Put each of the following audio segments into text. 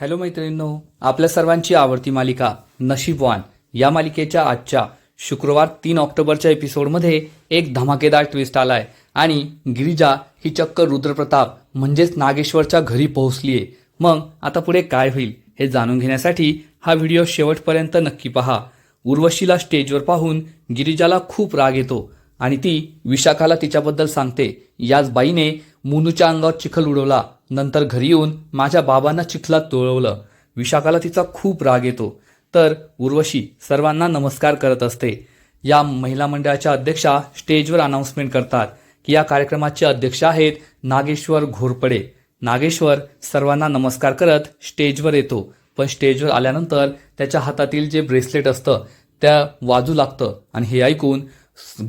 Hello मैत्रिणींनो आपल्या सर्वांची आवडती मालिका नशीबवान या मालिकेच्या आजच्या शुक्रवार तीन ऑक्टोबरच्या एपिसोडमध्ये एक धमाकेदार ट्विस्ट आलाय आणि गिरिजा ही चक्क रुद्रप्रताप म्हणजेच नागेश्वरच्या घरी पोहोचलीये. मग आता पुढे काय होईल हे जाणून घेण्यासाठी हा व्हिडिओ शेवटपर्यंत नक्की पहा. उर्वशीला स्टेजवर पाहून गिरिजाला खूप राग येतो आणि ती विशाखाला तिच्याबद्दल सांगते. याच बाईने मुनूच्या अंगावर चिखल उडवला. नंतर घरी येऊन माझ्या बाबांना चिखलात तोळवलं. विशाखाला तिचा खूप राग येतो. तर उर्वशी सर्वांना नमस्कार करत असते. या महिला मंडळाच्या अध्यक्षा स्टेजवर अनाऊन्समेंट करतात की या कार्यक्रमाचे अध्यक्ष आहेत नागेश्वर घोरपडे. नागेश्वर सर्वांना नमस्कार करत स्टेजवर येतो. पण स्टेजवर आल्यानंतर त्याच्या हातातील जे ब्रेसलेट असतं त्या वाजू लागतं. आणि हे ऐकून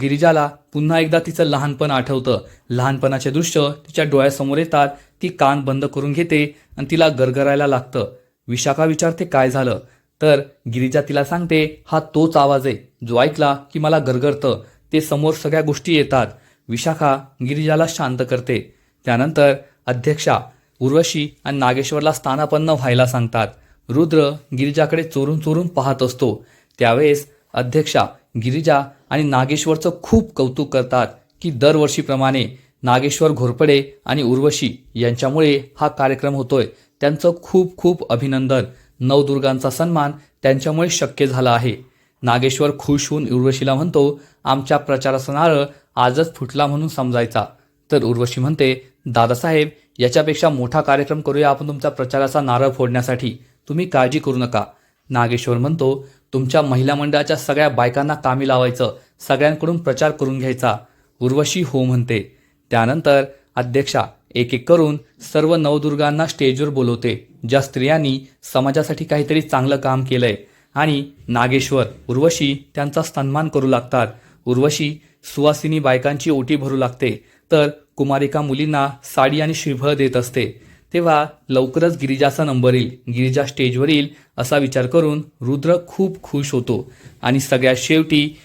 गिरिजाला पुन्हा एकदा तिचं लहानपण आठवतं. लहानपणाचे दृश्य तिच्या डोळ्यासमोर येतात. ती कान बंद करून घेते आणि तिला गरगरायला लागतं. विशाखा विचारते काय झालं? तर गिरिजा तिला सांगते हा तोच आवाज आहे जो ऐकला की मला गरगरतं. ते समोर सगळ्या गोष्टी येतात. विशाखा गिरिजाला शांत करते. त्यानंतर अध्यक्षा उर्वशी आणि नागेश्वरला स्थानापन्न व्हायला सांगतात. रुद्र गिरिजाकडे चोरून चोरून पाहत असतो. त्यावेळेस अध्यक्षा गिरिजा आणि नागेश्वरचं खूप कौतुक करतात की दरवर्षीप्रमाणे नागेश्वर घोरपडे आणि उर्वशी यांच्यामुळे हा कार्यक्रम होतोय. त्यांचं खूप खूप अभिनंदन. नवदुर्गांचा सन्मान त्यांच्यामुळे शक्य झाला आहे. नागेश्वर खुश होऊन उर्वशीला म्हणतो आमच्या प्रचाराचा नारळ आजच फुटला म्हणून समजायचा. तर उर्वशी म्हणते दादासाहेब याच्यापेक्षा मोठा कार्यक्रम करूया आपण तुमच्या प्रचाराचा नारळ फोडण्यासाठी. तुम्ही काळजी करू नका. नागेश्वर म्हणतो तुमच्या महिला मंडळाच्या सगळ्या बायकांना कामी लावायचं. सगळ्यांकडून प्रचार करून घ्यायचा. उर्वशी हो म्हणते त्यानंतर अध्यक्षा एक एक करून सर्व नवदुर्गांना स्टेजवर बोलवते ज्या स्त्रियांनी समाजासाठी काहीतरी चांगलं काम केलंय. आणि नागेश्वर उर्वशी त्यांचा सन्मान करू लागतात. उर्वशी सुवासिनी बायकांची ओटी भरू लागते. तर कुमारिका मुलींना साडी आणि श्रीफळ देत असते. तेव्हा लवकरच गिरिजाचा नंबर येईल. गिरिजा स्टेजवर येईल असा विचार करून रुद्र खूप खुश होतो. आणि सगळ्यात शेवटी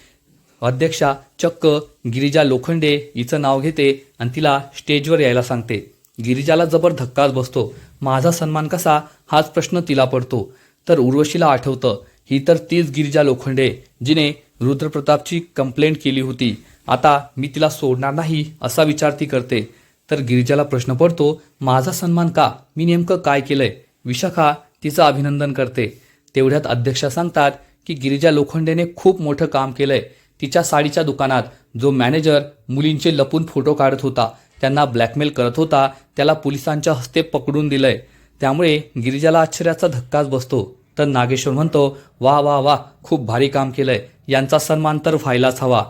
अध्यक्षा चक्क गिरिजा लोखंडे हिचं नाव घेते आणि तिला स्टेजवर यायला सांगते. गिरिजाला जबर धक्काच बसतो. माझा सन्मान कसा? हाच प्रश्न तिला पडतो. तर उर्वशीला आठवतं ही तर तीच गिरिजा लोखंडे जिने रुद्रप्रतापची कंप्लेंट केली होती. आता मी तिला सोडणार नाही असा विचार ती करते. तर गिरिजाला प्रश्न पडतो माझा सन्मान का? मी नेमकं काय केलंय? विशाखा तिचं अभिनंदन करते. तेवढ्यात अध्यक्षा सांगतात की गिरिजा लोखंडेने खूप मोठं काम केलंय. तिच्या साडीच्या दुकानात जो मॅनेजर मुलींचे लपून फोटो काढत होता त्यांना ब्लॅकमेल करत होता त्याला पोलिसांच्या हस्ते पकडून दिलंय. त्यामुळे गिरिजाला आश्चर्याचा धक्काच बसतो. तर नागेश्वर म्हणतो वा वा वा खूप भारी काम केलंय. यांचा सन्मान तर व्हायलाच हवा.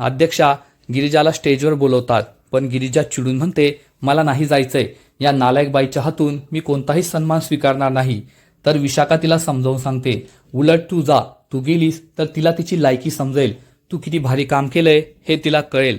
अध्यक्षा गिरिजाला स्टेजवर बोलवतात पण गिरिजा चिडून म्हणते मला नाही जायचंय. या नालायक बाईच्या हातून मी कोणताही सन्मान स्वीकारणार नाही. तर विशाखा तिला समजावून सांगते उलट तू जा. तू गेलीस तर तिला तिची लायकी समजेल. तू किती भारी काम केलंय हे तिला कळेल.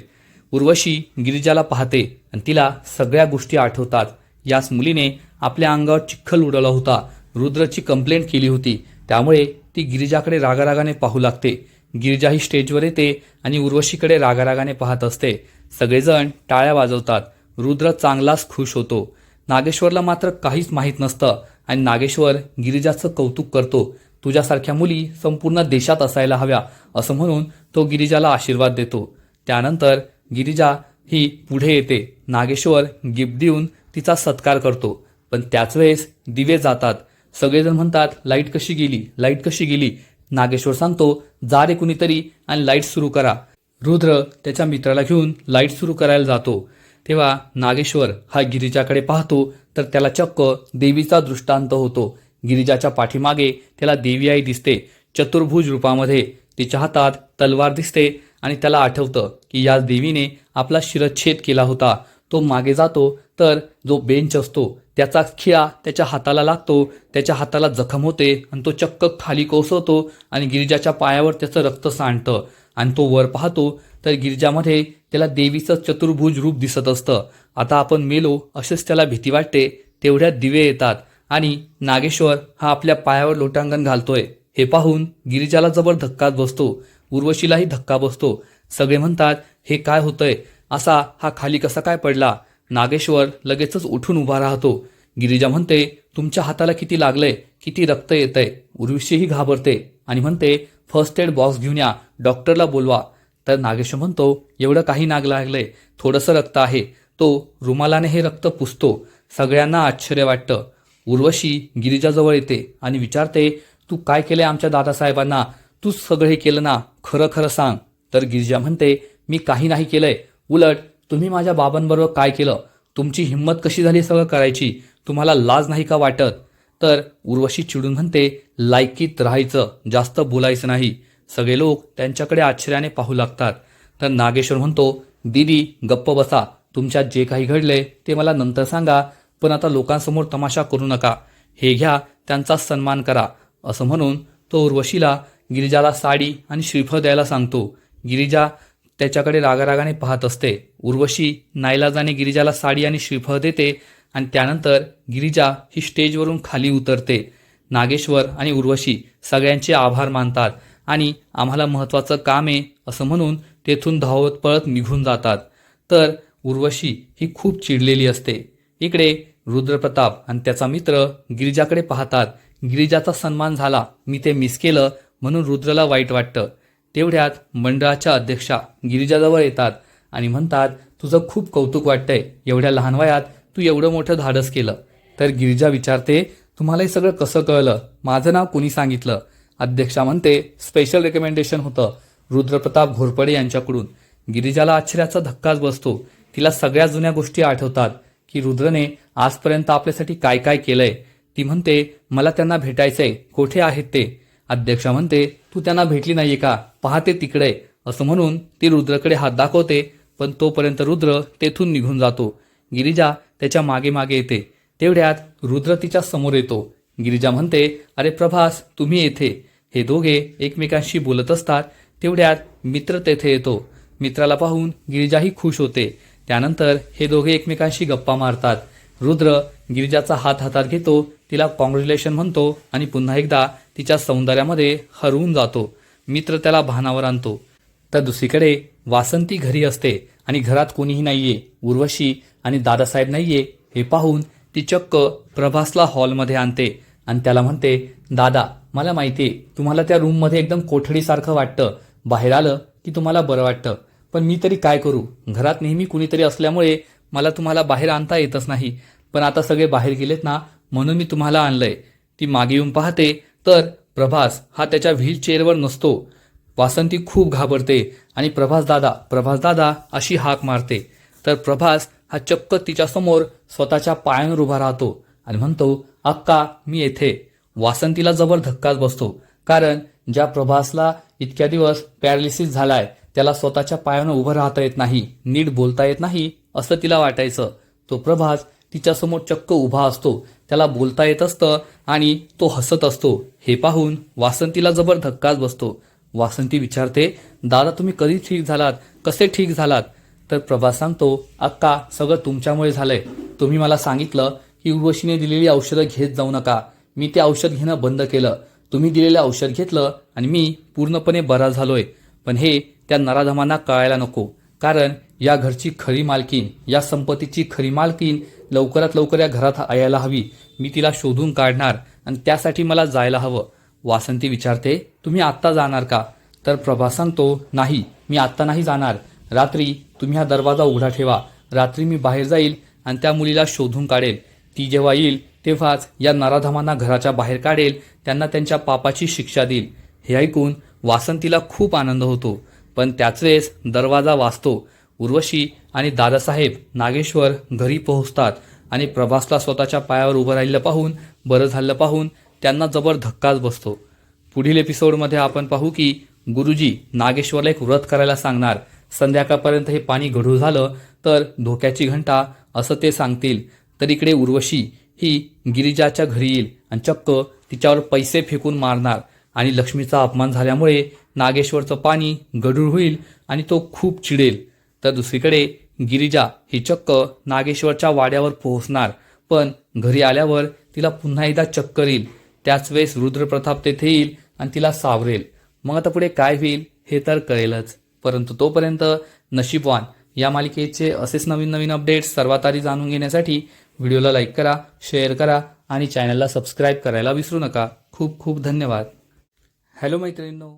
उर्वशी गिरिजाला पाहते आणि तिला सगळ्या गोष्टी आठवतात. याच मुलीने आपल्या अंगावर चिखल उडवला होता. रुद्रची कंप्लेंट केली होती. त्यामुळे ती गिरिजाकडे रागारागाने पाहू लागते. गिरिजा ही स्टेजवर येते आणि उर्वशीकडे रागारागाने पाहत असते. सगळेजण टाळ्या वाजवतात. रुद्र चांगलाच खुश होतो. नागेश्वरला मात्र काहीच माहीत नसतं आणि नागेश्वर गिरिजाचं कौतुक करतो. तुझ्यासारख्या मुली संपूर्ण देशात असायला हव्या असं म्हणून तो गिरिजाला आशीर्वाद देतो. त्यानंतर गिरिजा ही पुढे येते. नागेश्वर गिफ्ट देऊन तिचा सत्कार करतो. पण त्याच वेळेस दिवे जातात. सगळेजण म्हणतात लाइट कशी गेली? लाइट कशी गेली? नागेश्वर सांगतो जा रे कुणीतरी आणि लाइट सुरू करा. रुद्र त्याच्या मित्राला घेऊन लाइट सुरू करायला जातो. तेव्हा नागेश्वर हा गिरिजाकडे पाहतो तर त्याला चक्क देवीचा दृष्टांत होतो. गिरिजाच्या पाठीमागे त्याला देवी आई दिसते. चतुर्भुज रूपामध्ये तिच्या हातात तलवार दिसते आणि त्याला आठवतं की या देवीने आपला शिरच्छेद केला होता. तो मागे जातो तर जो बेंच असतो त्याचा खिळा त्याच्या हाताला लागतो. त्याच्या हाताला जखम होते आणि तो चक्क खाली कोसळतो आणि गिरिजाच्या पायावर त्याचं रक्त सांडतं. आणि तो वर पाहतो तर गिरिजामध्ये त्याला देवीचं चतुर्भुज रूप दिसत असतं. आता आपण मेलो असेच त्याला भीती वाटते. तेवढ्या दिवे येतात. आणि नागेश्वर हा आपल्या पायावर लोटांगण घालतोय. हे पाहून गिरिजाला जबर धक्काच बसतो. उर्वशीलाही धक्का बसतो. सगळे म्हणतात हे काय होतंय? असा हा खाली कसा काय पडला? नागेश्वर लगेचच उठून उभा राहतो. गिरिजा म्हणते तुमच्या हाताला किती लागलंय? किती रक्त येतंय? उर्वशीही घाबरते आणि म्हणते फर्स्ट एड बॉक्स घेऊन या. डॉक्टरला बोलवा. तर नागेश्वर म्हणतो एवढं काही नाग लागलंय. थोडंसं रक्त आहे. तो रुमालाने हे रक्त पुसतो. सगळ्यांना आश्चर्य वाटतं. उर्वशी गिरिजाजवळ येते आणि विचारते तू काय केलंय आमच्या दादासाहेबांना? तू सगळे केलं ना? खरं खरं सांग. तर गिरिजा म्हणते मी काही नाही केलंय. उलट तुम्ही माझ्या बाबांबरोबर काय केलं? तुमची हिंमत कशी झाली सगळं करायची? तुम्हाला लाज नाही का वाटत? तर उर्वशी चिडून म्हणते लायकीत राहायचं जास्त बोलायचं नाही. सगळे लोक त्यांच्याकडे आश्चर्याने पाहू लागतात. तर नागेश्वर म्हणतो दीदी गप्प बसा. तुमच्यात जे काही घडले ते मला नंतर सांगा. पण आता लोकांसमोर तमाशा करू नका. हे घ्या त्यांचा सन्मान करा असं म्हणून तो उर्वशीला गिरिजाला साडी आणि श्रीफळ द्यायला सांगतो. गिरिजा त्याच्याकडे रागारागाने पाहत असते. उर्वशी नाईलाजाने गिरिजाला साडी आणि श्रीफळ देते आणि त्यानंतर गिरिजा ही स्टेजवरून खाली उतरते. नागेश्वर आणि उर्वशी सगळ्यांचे आभार मानतात आणि आम्हाला महत्त्वाचं काम आहे असं म्हणून तेथून धावत पळत निघून जातात. तर उर्वशी ही खूप चिडलेली असते. इकडे रुद्रप्रताप आणि त्याचा मित्र गिरिजाकडे पाहतात गिरिजाचा सन्मान झाला मी ते मिस केलं म्हणून रुद्रला वाईट वाटतं. तेवढ्यात मंडळाच्या अध्यक्षा गिरिजाजवळ येतात आणि म्हणतात तुझं खूप कौतुक वाटतंय एवढ्या लहान वयात तू एवढं मोठं धाडस केलं. तर गिरिजा विचारते तुम्हाला हे सगळं कसं कळलं? माझं नाव कुणी सांगितलं? अध्यक्षा म्हणते स्पेशल रेकमेंडेशन होतं. रुद्रप्रताप घोरपडे यांच्याकडून. गिरिजाला आश्चर्याचा धक्काच बसतो. तिला सगळ्या जुन्या गोष्टी आठवतात. की रुद्रने आजपर्यंत आपल्यासाठी काय काय केलंय? ती म्हणते मला त्यांना भेटायचंय. कोठे आहेत ते? अध्यक्षा म्हणते तू त्यांना भेटली नाहीये का? पाहते तिकडे. असं म्हणून ती रुद्रकडे हात दाखवते पण तोपर्यंत रुद्र तेथून निघून जातो. गिरिजा त्याच्यामागे मागे येते. तेवढ्यात रुद्र तिच्या समोर येतो. गिरिजा म्हणते अरे प्रभास तुम्ही येथे. हे दोघे एकमेकांशी बोलत असतात. तेवढ्यात मित्र तेथे येतो. मित्राला पाहून गिरिजाही खुश होते. त्यानंतर हे दोघे एकमेकांशी गप्पा मारतात. रुद्र गिरिजाचा हात हातात घेतो तिला कॉंग्रॅच्युलेशन म्हणतो आणि पुन्हा एकदा तिच्या सौंदर्यामध्ये हरवून जातो. मित्र त्याला भानावर आणतो. तर दुसरीकडे वासंती घरी असते आणि घरात कोणीही नाहीये. उर्वशी आणि दादासाहेब नाहीये. हे पाहून ती चक्क प्रभासला हॉलमध्ये आणते आणि त्याला म्हणते दादा मला माहितीये तुम्हाला त्या रूममध्ये एकदम कोठडीसारखं वाटतं. बाहेर आलं की तुम्हाला बरं वाटतं. पण मी तरी काय करू? घरात नेहमी कुणीतरी असल्यामुळे मला तुम्हाला बाहेर आणता येतच नाही. पण आता सगळे बाहेर गेलेत ना म्हणून मी तुम्हाला आणलंय. ती मागे येऊन पाहते तर प्रभास हा त्याच्या व्हील चेअरवर नसतो. वासंती खूप घाबरते आणि प्रभास दादा प्रभास दादा अशी हाक मारते. तर प्रभास हा चक्क तिच्यासमोर स्वतःच्या पायांवर उभा राहतो आणि म्हणतो अक्का मी येथे. वासंतीला जबर धक्काच बसतो कारण ज्या प्रभासला इतक्या दिवस पॅरालिसिस झालाय त्याला स्वतःच्या पायानं उभं राहता येत नाही नीट बोलता येत नाही असं तिला वाटायचं. तो प्रभास तिच्यासमोर चक्क उभा असतो. त्याला बोलता येत असतं आणि तो हसत असतो. हे पाहून वासंतीला जबर धक्काच बसतो. वासंती विचारते दादा तुम्ही कधी ठीक झालात? कसे ठीक झालात? तर प्रभास सांगतो अक्का सगळं तुमच्यामुळे झालंय. तुम्ही मला सांगितलं की उर्वशीने दिलेली औषधं घेत जाऊ नका. मी ते औषध घेणं बंद केलं. तुम्ही दिलेलं औषध घेतलं आणि मी पूर्णपणे बरा झालोय. पण हे त्या नराधमांना कळायला नको. कारण या घरची खरी मालकीन या संपत्तीची खरी मालकीन लवकरात लवकर या घरात यायला हवी. मी तिला शोधून काढणार आणि त्यासाठी मला जायला हवं. वासंती विचारते तुम्ही आत्ता जाणार का? तर प्रभा सांगतो नाही मी आत्ता नाही जाणार. रात्री तुम्ही हा दरवाजा उघडा ठेवा. रात्री मी बाहेर जाईल आणि त्या मुलीला शोधून काढेल. ती जेव्हा येईल तेव्हाच या नराधमांना घराच्या बाहेर काढेल. त्यांना त्यांच्या पापाची शिक्षा देईल. हे ऐकून वासंतीला खूप आनंद होतो. पण त्याच वेळेस दरवाजा वाचतो. उर्वशी आणि दादासाहेब नागेश्वर घरी पोहोचतात आणि प्रभासला स्वतःच्या पायावर उभं राहिलं पाहून बरं झालं पाहून त्यांना जबर धक्काच बसतो. पुढील एपिसोडमध्ये आपण पाहू की गुरुजी नागेश्वरला एक व्रत करायला सांगणार. संध्याकाळपर्यंत हे पाणी गढू झालं तर धोक्याची घंटा असं ते सांगतील. तर इकडे उर्वशी ही गिरिजाच्या घरी येईल आणि चक्क तिच्यावर पैसे फेकून मारणार आणि लक्ष्मीचा अपमान झाल्यामुळे नागेश्वरचं पाणी गढूळ होईल आणि तो खूप चिडेल. तर दुसरीकडे गिरिजा ही चक्क नागेश्वरच्या वाड्यावर पोहोचणार पण घरी आल्यावर तिला पुन्हा एकदा चक्कर येईल. त्याच वेळेस रुद्रप्रताप तेथे येईल आणि तिला सावरेल. मग आता पुढे काय होईल हे तर कळेलच. परंतु तोपर्यंत नशीबवान या मालिकेचे असेच नवीन नवीन अपडेट्स सर्वात आधी जाणून घेण्यासाठी व्हिडिओला लाईक करा शेअर करा आणि चॅनलला सबस्क्राईब करायला विसरू नका. खूप खूप धन्यवाद. हॅलो मैत्रिणींनो.